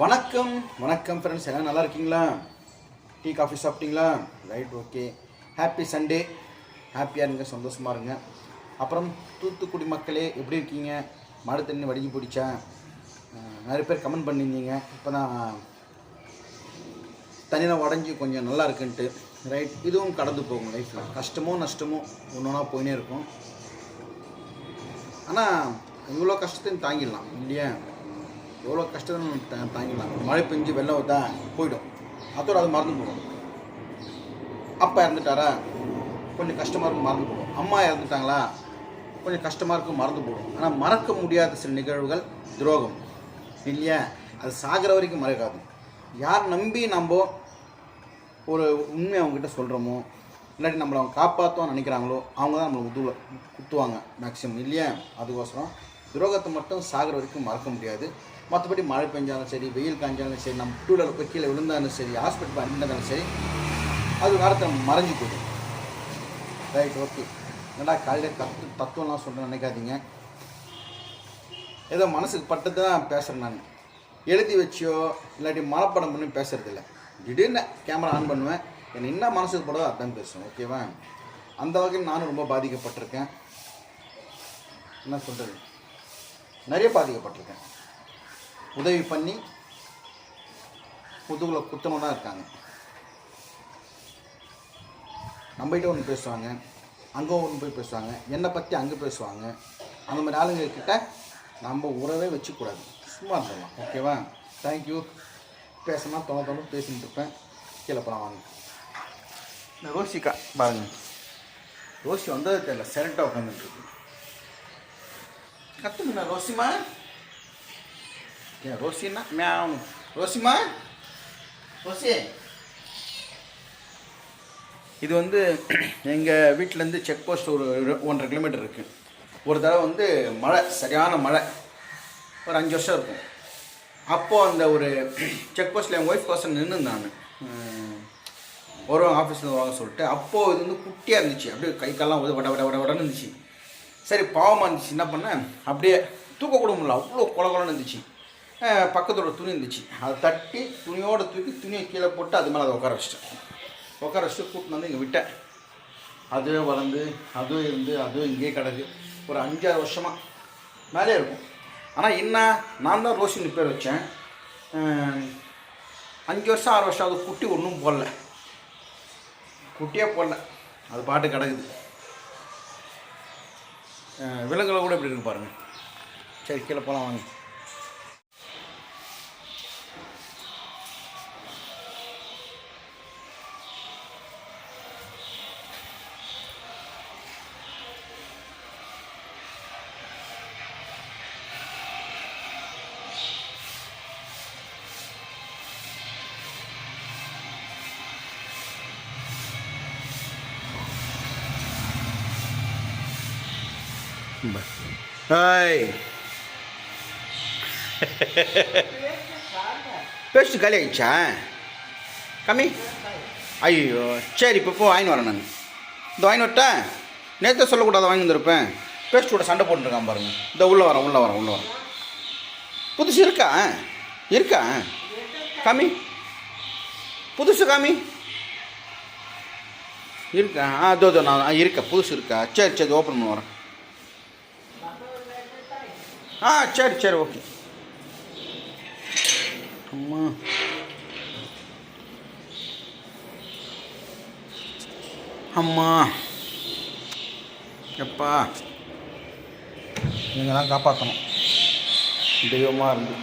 வணக்கம் வணக்கம் ஃப்ரெண்ட்ஸ் எல்லாம் நல்லா இருக்கீங்களா? டீ காஃபி சாப்பிட்டீங்களா? ரைட் ஓகே ஹாப்பி சண்டே ஹாப்பியாக இருங்க சந்தோஷமாக இருங்க. அப்புறம் தூத்துக்குடி மக்களே எப்படி இருக்கீங்க? மழை தண்ணி வடிஞ்சு பிடிச்சா நிறைய பேர் கமெண்ட் பண்ணியிருந்தீங்க. இப்போ தான் தண்ணியில் உடஞ்சி கொஞ்சம் நல்லா இருக்குன்ட்டு. ரைட் இதுவும் கடந்து போகும் லைஃப்பில் கஷ்டமோ நஷ்டமோ ஒன்று ஒன்றா போயினே இருக்கும். ஆனால் இவ்வளோ கஷ்டத்தையும் தாங்கிடலாம் இல்லையா? எவ்வளோ கஷ்டம் தாங்கிக்கலாம் மழை பெஞ்சு வெள்ளம் வந்தா போயிடும். அதோட அது மறந்து போடும் அப்பா இறந்துட்டாரா? கொஞ்சம் கஷ்டமாக இருக்கும் மறந்து போடும் அம்மா இறந்துட்டாங்களா? கொஞ்சம் கஷ்டமாக இருக்கும் மறந்து போடும் ஆனால் மறக்க முடியாத சில நிகழ்வுகள் துரோகம். இல்லையா? அது சாகிற வரைக்கும் மறக்காது. யார் நம்பி நம்ம ஒரு உண்மையை அவங்ககிட்ட சொல்கிறோமோ இல்லாட்டி நம்மளை அவங்க காப்பாற்றுவோம் நினைக்கிறாங்களோ அவங்க தான் நம்மளை முதுகுல குத்துவாங்க மேக்ஸிமம் இல்லையா? அதுக்கோசரம் துரோகத்தை மட்டும் சாகிற வரைக்கும் மறக்க முடியாது. மற்றபடி மழை பெஞ்சாலும் சரி வெயில் காஞ்சாலும் சரி நம்ம டூலர் போய் கீழே விழுந்தாலும் சரி ஹாஸ்பிட்டல் அட்மிட் சரி அது காலத்தில் மறைஞ்சு போயிடும். ரைட் ஓகே என்னடா காலையில் தத்து தத்துவம்லாம் சொல்கிறேன் நினைக்காதீங்க. ஏதோ மனசுக்கு பட்டது தான் பேசுகிறேன் நான். எழுதி வச்சியோ இல்லாட்டி மனப்படம் பண்ணி பேசுறதில்ல. திடீர்னு கேமரா ஆன் பண்ணுவேன். எனக்கு என்ன மனசுக்கு படுதோ அதான் பேசுவேன் ஓகேவா அந்த வகையில் நானும் ரொம்ப பாதிக்கப்பட்டிருக்கேன். என்ன சொல்கிறது நிறைய பாதிக்கப்பட்டிருக்கேன். உதவி பண்ணி முதுகுல குத்தணும் இருக்காங்க. நம்மகிட்ட ஒன்று பேசுவாங்க. அங்கே ஒன்று போய் பேசுவாங்க. என்னை பற்றி அங்கே பேசுவாங்க. அந்த மாதிரி ஆளுங்க கிட்ட நம்ம உறவே வச்சுக்கூடாது. சும்மா இருந்துடலாம். ஓகேவா? தேங்க்யூ பேசினா தொலை தொலை பேசிட்டு இருப்பேன். கீழே போகலாம் வாங்க. இந்த ரோசிக்கா பாருங்க. ரோசி வந்தது தெரியல. செரட்டாக உட்காந்துட்டு இருக்கு. கத்துங்கண்ணா ரோசிமா ஏன் ரோசின்னா மியாவ் ரோசிமா ரோசி இது வந்து எங்கள் வீட்டிலேருந்து செக் போஸ்ட் ஒரு ஒன்றரை கிலோமீட்டர் இருக்குது ஒரு தடவை வந்து மழை சரியான மழை. ஒரு அஞ்சு வருஷம் இருக்கும். அப்போது அந்த ஒரு செக் போஸ்ட்டில் என் ஒய்ஃப் கோசம் நின்று நான். வரும் ஆஃபீஸில் வாங்க சொல்லிட்டு அப்போது இது வந்து குட்டியாக இருந்துச்சு. அப்படியே கை கால்லாம் உத வட வட வட வடன்னு இருந்துச்சு. சரி பாவமாக இருந்துச்சு. என்ன பண்ணேன்? அப்படியே தூக்க கூட முடியல. அவ்வளோ குளகுலன்னு இருந்துச்சு. பக்கத்தோட துணி இருந்துச்சு. அதை தட்டி துணியோட தூக்கி துணியை கீழே போட்டு அது மேலே அதை உட்கார வச்சிட்டேன். உட்கார வச்சுட்டு கூட்டின்னு வந்து இங்கே விட்டேன். அதுவே வளர்ந்து அதுவும் இருந்து அதுவும் இங்கேயே கிடக்கு. ஒரு அஞ்சாறு வருஷமாக மேலே இருக்கும். ஆனால் என்ன நான் தான் ரோஷினி பேர் வச்சேன். அஞ்சு வருஷம் ஆறு வருஷம் அது குட்டி ஒன்றும் போடல. குட்டியே போடல. அது பாட்டு கிடக்குது. விலங்குகளை கூட இப்படி இருக்கு பாருங்கள் சரி கீழே போகலாம் வாங்க. ஹாய் பேஸ்ட் காலி ஆயிடுச்சா கம்மி ஐயோ சரி இப்போ போ வாங்கி வரேன் நான் இந்த வாங்கி வரட்டேன் நேற்று சொல்லக்கூடாது வாங்கி வந்திருப்பேன் பேஸ்ட் கூட சண்டை போட்டுருக்கான் பாருங்க இந்த உள்ளே வரேன் உள்ளே வரேன் உள்ளே வரேன் புதுசு இருக்கா இருக்கா காமி புதுசு காமி இருக்கா ஆ தோ நான் ஆ, இருக்கா புதுசு இருக்கா சரி சரி ஓப்பன் பண்ண வரேன் ஆ சரி சரி ஓகே. அம்மா. அம்மா. எப்பா? நீங்கள் தான் காப்பாற்றணும் தெய்வமாக இருந்து.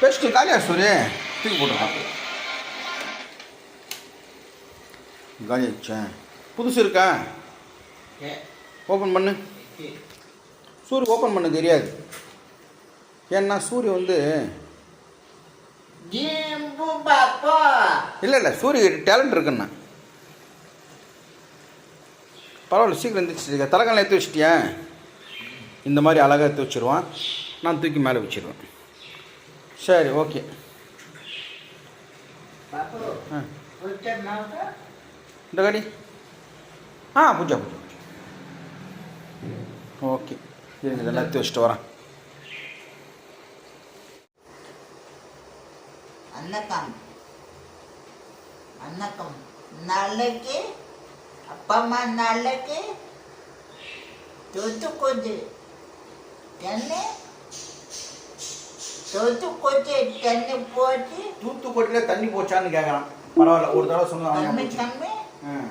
பெஸ்ட்டு காலியா சூரிய தூக்கி போட்டுருக்கான். காலி ஆயிடுச்சேன் புதுசு இருக்கா? ஓப்பன் பண்ணு. சூரிய ஓப்பன் பண்ண தெரியாது. ஏன்னா சூரிய வந்து இல்லை இல்லை சூரிய டேலண்ட் இருக்குண்ணா பரவாயில்ல சீக்கிரம் எந்திரிச்சிருக்க தலைக்கால எடுத்து வச்சிட்டியா? இந்த மாதிரி அழகாக எடுத்து வச்சுருவான். நான் தூக்கி மேலே வச்சிருவேன். சரி ஓகே. ஆ. இந்த கடி. ஆ பூஜா பூஜா. ஓகே. இதெல்லாம் எடுத்து வச்சுட்டு வரேன் வணக்கம் நாளைக்கு அப்பா அம்மா நாளைக்கு தூத்துக்குடி தென்னை தூத்துக்குடி தண்ணி போச்சு கொட்டில தண்ணி போச்சான்னு கேட்கலாம் பரவாயில்ல ஒரு தடவை சொன்னாங்க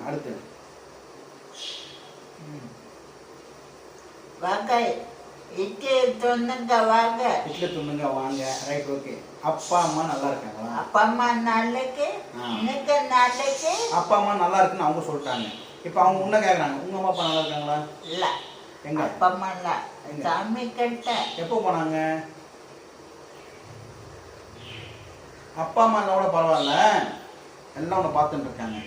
அடுத்து வாங்க. இட்லி சொன்னுங்க வாங்க. இட்லி துண்ணுங்க வாங்க. ரைட் ஓகே அப்பா அம்மா நல்லா இருக்காங்களா? அப்பா அம்மா நாளைக்கு. இன்னைக்கு நாளைக்கு. அப்பா அம்மா நல்லா இருக்குன்னு அவங்க சொல்லிட்டாங்க. இப்போ அவங்க உன்ன கேட்குறாங்க உங்க அம்மா அப்பா நல்லா இருக்காங்களா? இல்ல. எங்க? அப்பா அம்மா இல்ல? சாமி கிட்ட. எப்போ போனாங்க? அப்பா அம்மா கூட பரவாயில்ல. எல்லாம் உன்னை பார்த்துட்டு இருக்காங்க.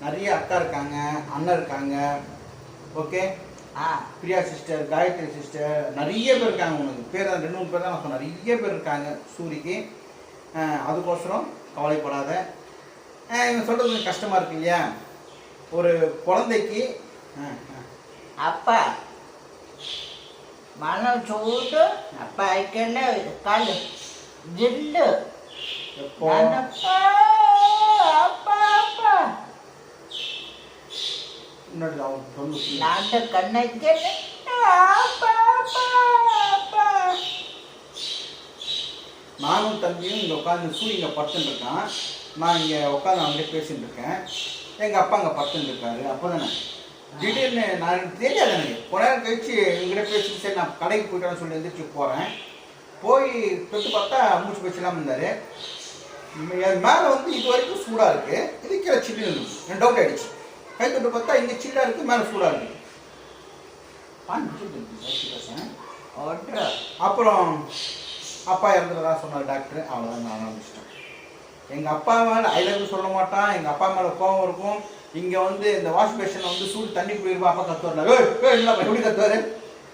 நிறைய அக்கா இருக்காங்க அண்ணன் இருக்காங்க. Okay Priya sister Gayathri sister நிறைய பேர் இருக்காங்க உனக்கு. பேர் ரெண்டு மூணு பேர் தான் நான் சொன்னேன் நிறைய பேர் இருக்காங்க சூரிக்கு. அதுக்கோசரம் கவலைப்படாத. இவன் சொல்கிறது கொஞ்சம் கஷ்டமாக இருக்கு இல்லையா? ஒரு குழந்தைக்கு அப்பா மனம் சூடு அப்பா ஐக்கல காலு ஜில்லு. அப்பா அப்பா. அப்பா அப்பா நானும் தம்பியும் இங்கே உட்காந்து சூரிய இங்கே இருக்கான். நான் இங்கே உட்காந்து அவங்கள்ட்ட பேசிட்டு இருக்கேன். எங்கள் அப்பா அங்கே படுத்துன்னு இருக்காரு. அப்போ தானே திடீர்னு நான் எனக்கு தெரியாது எனக்கு. கொஞ்ச நேரம் கழிச்சு இவங்ககிட்ட பேசிட்டு சரி நான் கடைக்கு போயிட்டேன்னு சொல்லி எந்திரிச்சு போகிறேன் போய் தொட்டு பார்த்தா மூச்சு பேச்செல்லாம் இருந்தார். என் மேலே வந்து இது வரைக்கும் சூடாக இருக்குது இது கீழே சில்லு எனக்கு டவுட் ஆயிடுச்சு. கை தொட்டு பார்த்தா இங்கே சில்லாக இருக்குது மேலே சூடாக இருக்குது அப்புறம் அப்பா இறந்துறதா சொன்னார் டாக்டர். அவ்வளோதான் நான் ஆரம்பிச்சிட்டேன் எங்கள் அப்பா மேலே ஐ லவ் சொல்ல மாட்டான். எங்கள் அப்பா மேலே கோவம் இருக்கும். இங்கே வந்து இந்த வாஷ் பேஷனில் வந்து சூடு தண்ணி போயிருப்பா அப்பா ஏய் இல்லை எப்படி கத்துவார்?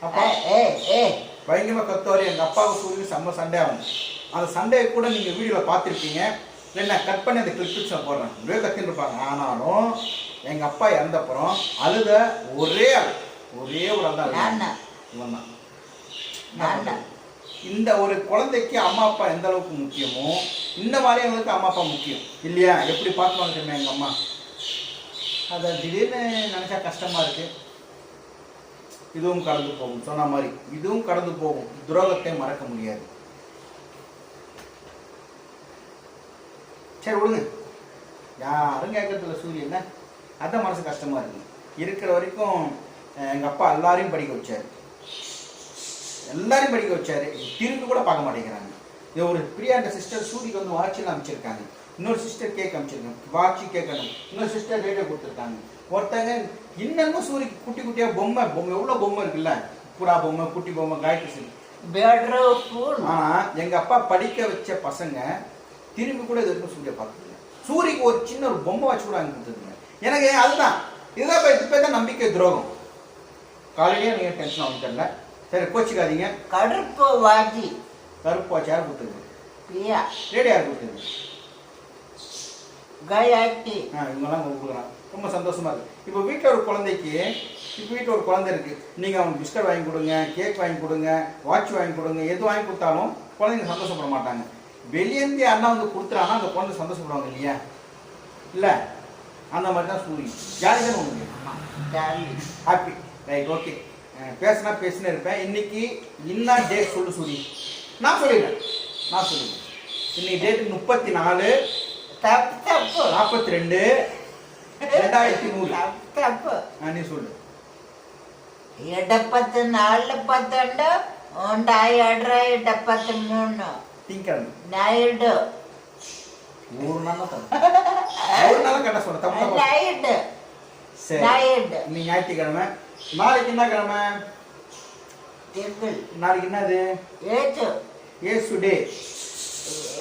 அப்பா ஏ ஏ பயங்கரமாக கத்துவார். எங்கள் அப்பாவுக்கு சூரியன் செம்ம சண்டே ஆகும் அந்த சண்டையை கூட நீங்கள் வீடியோவில் பார்த்துருப்பீங்க. இல்லை நான் கட் பண்ணி அந்த கிளிப்பிக்ஸ் நான் போடுறேன். ஒரே கத்தின்னு இருப்பாங்க. ஆனாலும் எங்கள் அப்பா இறந்தப்புறம் அழுத ஒரே ஆள் ஒரே ஒரு ஆள் தான் இவன் தான் இந்த ஒரு குழந்தைக்கு அம்மா அப்பா எந்த அளவுக்கு முக்கியமோ இந்த மாதிரி எங்களுக்கு அம்மா அப்பா முக்கியம். இல்லையா? எப்படி பார்த்துவாங்க தெரியுமா எங்கள் அம்மா? அதை திடீர்னு நினச்சா கஷ்டமாக இருக்கு. இதுவும் கடந்து போகும். சொன்ன மாதிரி இதுவும் கடந்து போகும். துரோகத்தை மறக்க முடியாது. சரி விடுங்க யாரும் கேட்கறதில்ல சூரியன். அதான் மனசு கஷ்டமாக இருக்கு. இருக்கிற வரைக்கும் அஹ், எங்க அப்பா எல்லாரையும் படிக்க வச்சாரு. எல்லாரையும் படிக்க வச்சாரு. திரும்பி கூட பார்க்க மாட்டேங்கிறாங்க. இது ஒரு பிரியாண்ட சிஸ்டர் சூரிக்கு வந்து வாட்சில் அமைச்சிருக்காங்க. இன்னொரு சிஸ்டர் கேக் அமைச்சிருக்காங்க. வாட்சி கேட்கணும் இன்னொரு சிஸ்டர் ரேடியோ கொடுத்துருக்காங்க. ஒருத்தங்க இன்னமும் சூரிக்கு குட்டி குட்டியா பொம்மை பொம்மை எவ்வளோ பொம்மை இருக்குல்ல? புறா பொம்மை குட்டி பொம்மை காயத்ரி சிங் பேட்ரு பூன் ஆனா எங்க அப்பா படிக்க வச்ச பசங்க திரும்பி கூட இது வரைக்கும் சூரிய பார்த்ததில்ல சூரியக்கு ஒரு சின்ன ஒரு பொம்மை வச்சு கூட வாங்கி கொடுத்ததுங்க எனக்கு அதுதான். இதுதான் இப்போ இது பேர் தான் நம்பிக்கை துரோகம். காலையிலேயே நீங்கள் டென்ஷன் ஆகும் தெரியல. சரி கோச்சிக்காதீங்க. கருப்பு வாஜி கருப்பு யார் கொடுத்தது? பியா ரேடியோ யார் கொடுத்தது? கயாட்டி. ஆ இவங்கெல்லாம் கொடுக்குறான் ரொம்ப சந்தோஷமா இருக்கு. இப்போ வீட்டில் ஒரு குழந்தைக்கு இப்போ வீட்டில் ஒரு குழந்தை இருக்கு. நீங்கள் அவனுக்கு பிஸ்கட் வாங்கி கொடுங்க கேக் வாங்கி கொடுங்க வாட்ச் வாங்கி கொடுங்க எது வாங்கி கொடுத்தாலும் குழந்தைங்க சந்தோஷப்பட மாட்டாங்க. வெளியேந்து யாருன்னா வந்து கொடுத்துறாங்கன்னா அந்த குழந்தை சந்தோஷப்படுவாங்க இல்லையா? இல்லை? அந்த மாதிரி தான் சூரியன் ஜாலி தானே உங்களுக்கு ஹாப்பி ரைட் ஓகே பேசினா பேசினே இருப்பேன். இன்னைக்கு என்ன டேட் சொல்லு சூரியன் நான் சொல்லிடுறேன். நான் சொல்லிடுறேன். இன்னைக்கு டேட் முப்பத்தி நாலு நாற்பத்தி ரெண்டு ரெண்டாயிரத்தி நூறு தப்பு நீ சொல்லு. இடப்பத்து நாலு பத்தொண்டு உண்டாயிரம் இடப்பத்து மூணு திங்கள் நாயுடு. ನೈಡು ஒரு நாள் தான் தப்பு. ஒரு நாள் கட்ட சொல்ல தப்பு தப்பு ನೈಡು சரி நைட்டு. இன்னைக்கு ஞாயிற்றுக்கிழமை நாளைக்கு என்ன கிழமை ತಿಂಗಳು நாளைக்கு என்னது ಏಟು ஏசு டே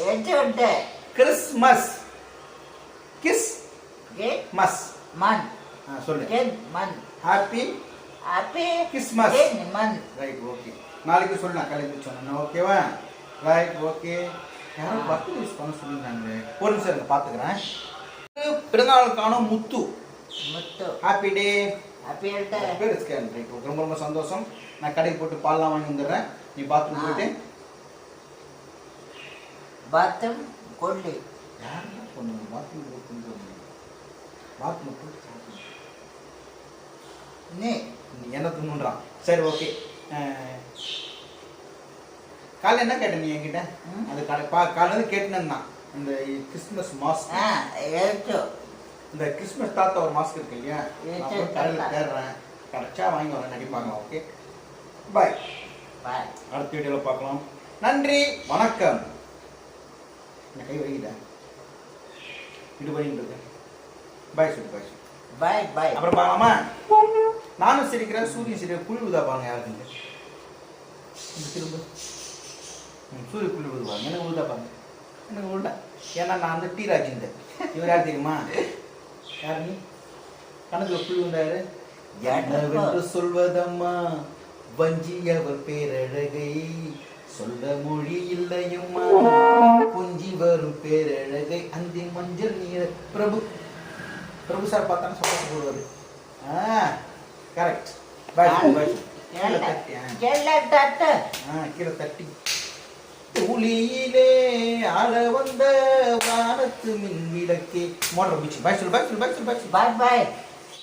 ಏಟು ಉಂಟೆ கிறிஸ்மஸ் கிஸ் ಗೆ மஸ் ಮನ್ ஆ சொல்லு ಗೆನ್ மன் ஹாப்பி ಹ್ಯಾಪಿ கிறிஸ்மஸ் ಗೆನ್ மன் ரைட் ஓகே நாளைக்கு சொல்லு நான் கலைக்கு சொன்னேன் ஓகேவா ரைட் ஓகே யாரும் பர்த்டே விஷ் பண்ண சொல்லியிருந்தாங்களே ஒரு நிமிஷம் இருங்க பார்த்துக்கிறேன் பிறந்தநாளுக்கான முத்து. முத்து. ஹாப்பி டே ஹாப்பி டே ரொம்ப ரொம்ப சந்தோஷம். நான் கடைக்கு போட்டு பால்லாம் வாங்கி வந்துடுறேன். நீ பாத்ரூம் போயிட்டு. பாத்ரூம் கொண்டு யாருன்னா பொண்ணுங்க பாத்ரூம் போட்டு பாத்ரூம் போட்டு நீ என்ன தூணுன்றான் சரி ஓகே காலைல என்ன கேட்ட நீ என்கிட்ட. அது காலை பா காலையில் கேட்டுனேன் இந்த கிறிஸ்மஸ் மாஸ்க். இந்த கிறிஸ்மஸ் தாத்தா ஒரு மாஸ்க் இருக்கு இல்லையா? கடையில். தேடுறேன். கிடைச்சா வாங்கி வரேன் நடிப்பாங்க ஓகே பாய் பாய் அடுத்த வீடியோவில் பார்க்கலாம். நன்றி வணக்கம். கை வைக்கிட்டேன் இது பண்ணிட்டு இருக்கேன் பாய் சொல்லு பாய் சொல்லு. பாய் பாய் அப்புறம் பார்க்கலாமா? நானும் சிரிக்கிறேன் சூரியன் சிரிக்கிற குழி உதா பாருங்க யாருக்கு திரும்ப. சூரிய குழி உழுவாங்க எனக்கு உழுதா பாருங்க எனக்கு உள்ள ஏன்னா நான் வந்து டி ராஜேந்தர் இவர் யார் தெரியுமா? யார் நீ? கணக்குல புள்ளி வந்தாரு. என்னவென்று சொல்வதம்மா? வஞ்சி அவர் பேரழகை சொல்ல மொழி இல்லையம்மா. கொஞ்சி வரும் பேரழகை அந்தி மஞ்சள் நீர பிரபு. பிரபு சார் பார்த்தா சொல்ல போடுவாரு. ஆ கரெக்ட் பாய் பாய். கீழே தட்டி கீழே தட்டி. ஒளியிலே ஆள வந்த வானத்து மின் விளக்கே மோட்டர் பிடிச்சி. பாய் சொல்லு பாய் சொல்லு பாய் சொல்லு பாய் சொல்லு. பாய் பாய்.